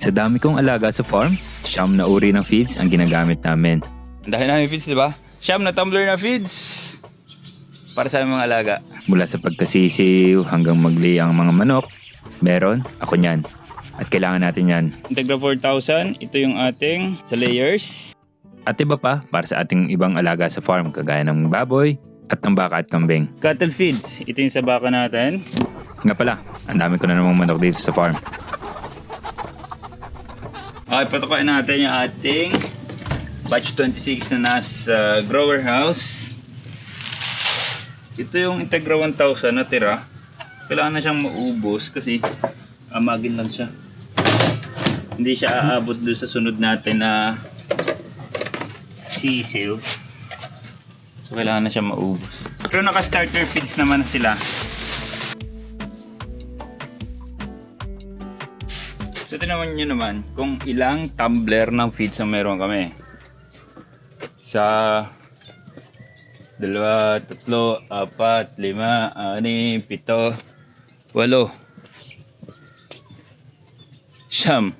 Sa dami kong alaga sa farm, siyam na uri ng feeds ang ginagamit namin. Ang dahil namin feeds, di ba? Siyam na tumbler na feeds. Para sa aming mga alaga. Mula sa pagkasisiw hanggang magli ang mga manok, meron ako niyan. At kailangan natin yan. Integra 4000, ito yung ating sa layers. At iba pa para sa ating ibang alaga sa farm kagaya ng baboy at ng baka at kambing. Cattle feeds, ito yung sa baka natin. Nga pala, ang dami ko na namang manok dito sa farm. Okay, patukain natin yung ating batch 26 na nasa grower house. Ito yung Integra 1000 na tira. Kailangan na siyang maubos kasi amagin lang siya. Hindi siya aabot doon sa sunod natin na sisiw. So kailangan na siya maubos. Pero naka-starter feeds naman na sila. So tinaman nyo naman kung ilang tumbler ng feeds ang meron kami. Sa dalawa, tatlo, apat, lima, anim, pito, walo. Siyam.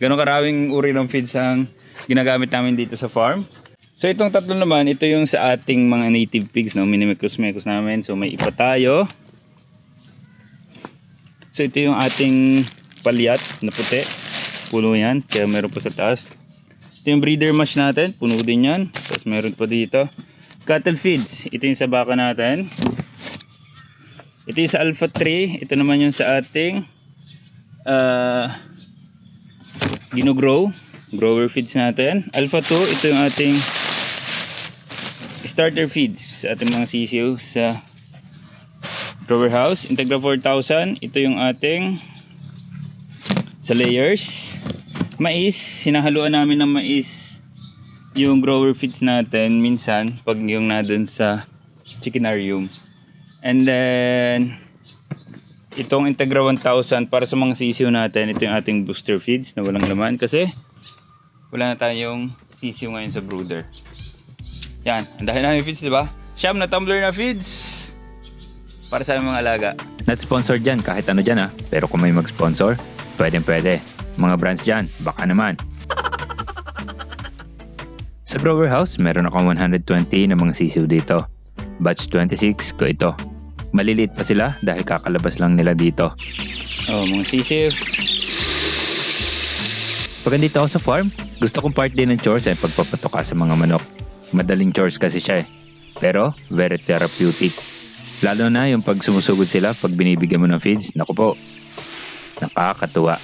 Ganon karaming uri ng feeds ang ginagamit namin dito sa farm. So itong tatlo naman, ito yung sa ating mga native pigs, no? Minimicros-micros namin. So may ipa tayo. So ito yung ating palyat na puti. Puno yan, kaya meron pa sa taas. Ito yung breeder mash natin, puno din yan. Tapos meron pa dito. Cattle feeds, ito yung sa baka natin. Ito yung sa alpha 3, ito naman yung sa ating uh, ginogrow. Grower feeds natin. Alpha 2, ito yung ating starter feeds sa ating mga sisiw sa grower house. Integra 4000, ito yung ating sa layers. Mais, sinahaluan namin ng mais yung grower feeds natin minsan pag yung na sa chickenarium. And then itong Integra 1000 para sa mga sisiw natin, ito yung ating booster feeds na walang laman kasi wala na tayong sisiw ngayon sa brooder. Yan, ang dahil namin feeds, di ba? Siyam na tumbler na feeds para sa mga alaga. Not sponsored dyan kahit ano dyan ha. Pero kung may mag-sponsor, pwedeng pwede. Mga brands dyan, baka naman. Sa grower house, meron akong 120 na mga sisiw dito. Batch 26 ko ito. Maliliit pa sila dahil kakalabas lang nila dito. Oh, mga sisiw. Pag andito ako sa farm, gusto kong part din ng chores ay pagpapatuka sa mga manok. Madaling chores kasi siya eh. Pero, very therapeutic. Lalo na yung pag sumusugod sila pag binibigyan mo ng feeds, naku po, nakakatuwa.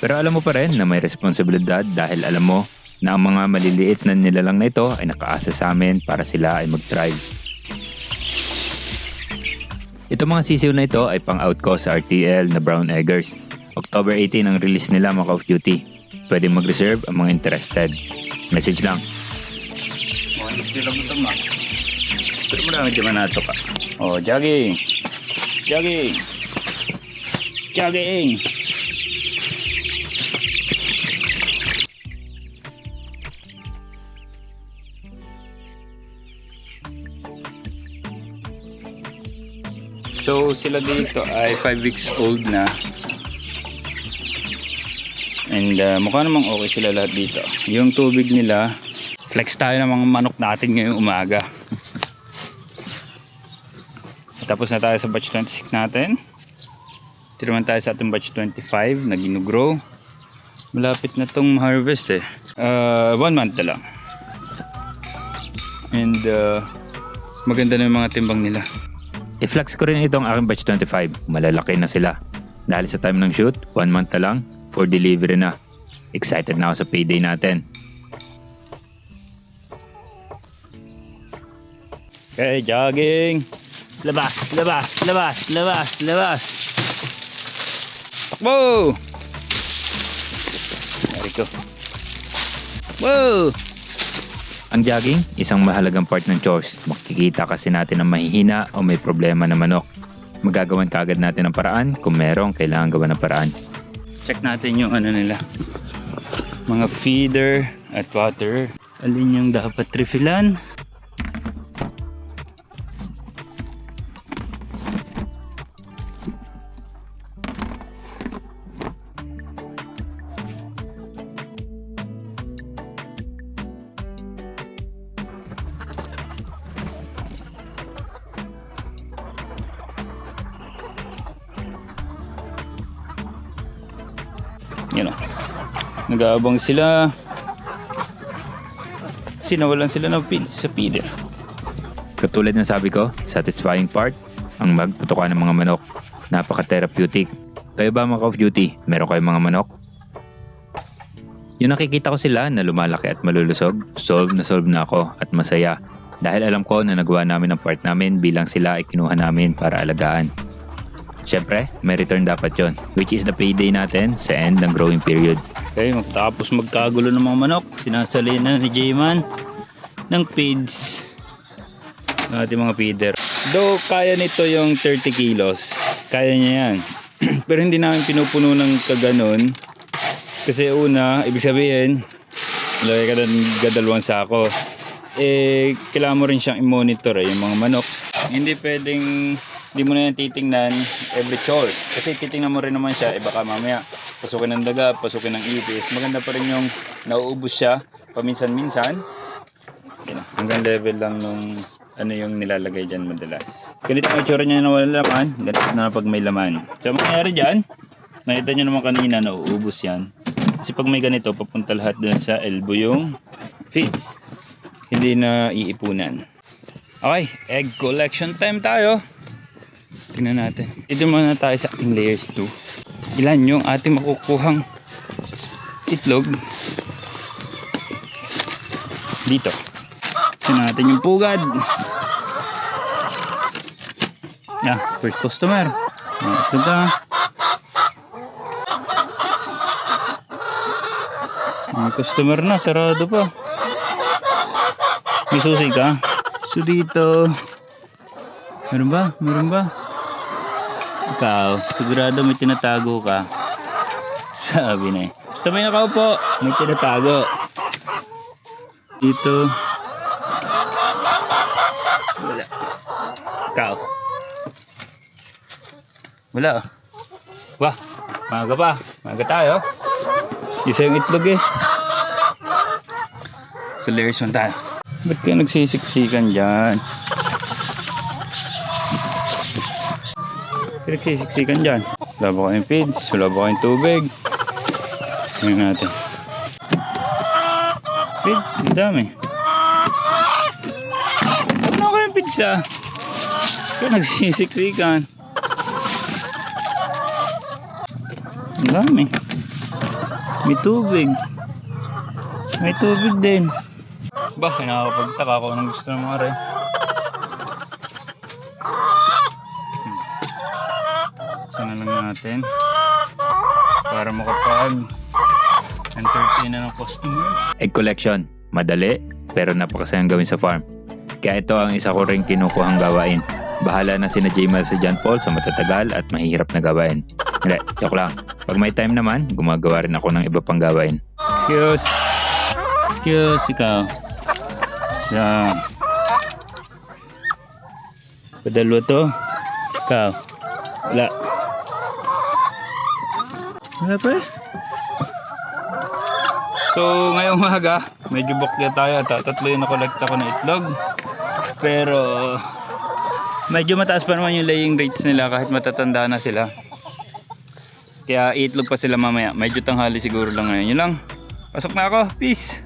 Pero alam mo pa rin na may responsibilidad dahil alam mo na ang mga maliliit na nilalang na ito ay nakaasa sa amin para sila ay mag-thrive. Ito mga sisiw na ito ay pang-out ko sa RTL na Brown Eggers. October 18 ang release nila mga Duty. Pwede mag-reserve ang mga interested. Message lang. Hindi sila mo tama. Pero marami di man nato ka. Oh, jogging. Jogging. Jogging. So sila dito ay 5 weeks old na. And uh, mukha namang okay sila lahat dito. Yung tubig nila, flex tayo ng mga manok natin ngayong umaga. Tapos na tayo sa batch 26 natin. Ito naman tayo sa ating batch 25 na ginugrow. Malapit na tong harvest eh. Uh, one month na lang. And uh, maganda na yung mga timbang nila. I-flex ko rin itong aking batch 25. Malalaki na sila. Dahil sa time ng shoot, one month na lang, for delivery na. Excited na ako sa payday natin. Okay, jogging. Labas, labas, labas, labas, labas. Takbo! There go. Whoa! Ang jogging, isang mahalagang part ng chores. Makikita kasi natin ang mahihina o may problema na manok. Magagawan kagad natin ang paraan kung merong kailangan gawa ng paraan. Check natin yung ano nila. Mga feeder at water. Alin yung dapat refillan? You know. Nag-aabang sila. Sinawalan sila ng feeds sa feeder. Katulad ng sabi ko, satisfying part, ang magputuka ng mga manok. Napaka-therapeutic. Kayo ba mga Call of Duty, meron kayong mga manok? Yung nakikita ko sila na lumalaki at malulusog, solve na solve na ako at masaya. Dahil alam ko na nagawa namin ang part namin bilang sila ay kinuha namin para alagaan. Siyempre, may return dapat yon, which is the payday natin sa end ng growing period. Okay, matapos magkagulo ng mga manok, sinasali na ni J-Man ng feeds ng ating mga feeder. Though kaya nito yung 30 kilos, kaya niya yan. Pero hindi namin pinupuno ng kaganon. Kasi una, ibig sabihin, lagay ka ng gadalawang sako. Eh, kailangan mo rin siyang i-monitor eh, yung mga manok. Hindi pwedeng, hindi mo na yan titingnan every chore. Kasi titingnan mo rin naman siya, eh baka mamaya pasukin ng daga, pasukin ng ipis. Maganda pa rin yung nauubos siya paminsan-minsan. Yun, hanggang level lang nung ano yung nilalagay dyan madalas. Ganito ang itsura niya na wala laman, ganito na pag may laman. So, ang mangyayari dyan, nakita nyo naman kanina, nauubos yan. Kasi pag may ganito, papunta lahat dun sa elbow yung feeds. Hindi na iipunan. Okay, egg collection time tayo. Tingnan natin. Ito muna tayo sa ating layers 2. Ilan yung ating makukuhang itlog dito. Tingnan natin yung pugad. Yeah, first customer. Ah, Ito ba? May customer na, sarado pa. May susi ka? So dito. Meron ba? Meron ba? Ikaw, sigurado may tinatago ka. Sabi na eh. Basta may nakaupo, may tinatago. Dito. Wala. Ikaw. Wala. Wah, maga pa. Maga tayo. Isa yung itlog eh. Sa layers 1 tayo. Ba't kayo nagsisiksikan dyan? Nagsisiksikan dyan. Wala ba kayong feeds? Wala ba kayong tubig? Tingnan natin. Feeds, ang dami. Wala kayong feeds ah. Kaya nagsisiksikan. Ang dami. May tubig. May tubig din. Ba, nakakapagtaka ako ng gusto ng mga rin. Sana lang natin. Para makapag entertain na ng customer. Egg collection, madali pero napakasayang gawin sa farm. Kaya ito ang isa ko ring kinukuhang gawain. Bahala na sina Jamal sa John Paul sa matatagal at mahihirap na gawain. Hindi, joke lang. Pag may time naman, gumagawa rin ako ng iba pang gawain. Excuse. Excuse, ikaw. Sa... Padalwa to. Ikaw. Wala. Wala pa. So, ngayong umaga, medyo bukya tayo. Ta- Tatlo yung nakolekta ko na itlog. Pero, medyo mataas pa naman yung laying rates nila kahit matatanda na sila. Kaya itlog pa sila mamaya. Medyo tanghali siguro lang ngayon. Yun lang. Pasok na ako. Peace!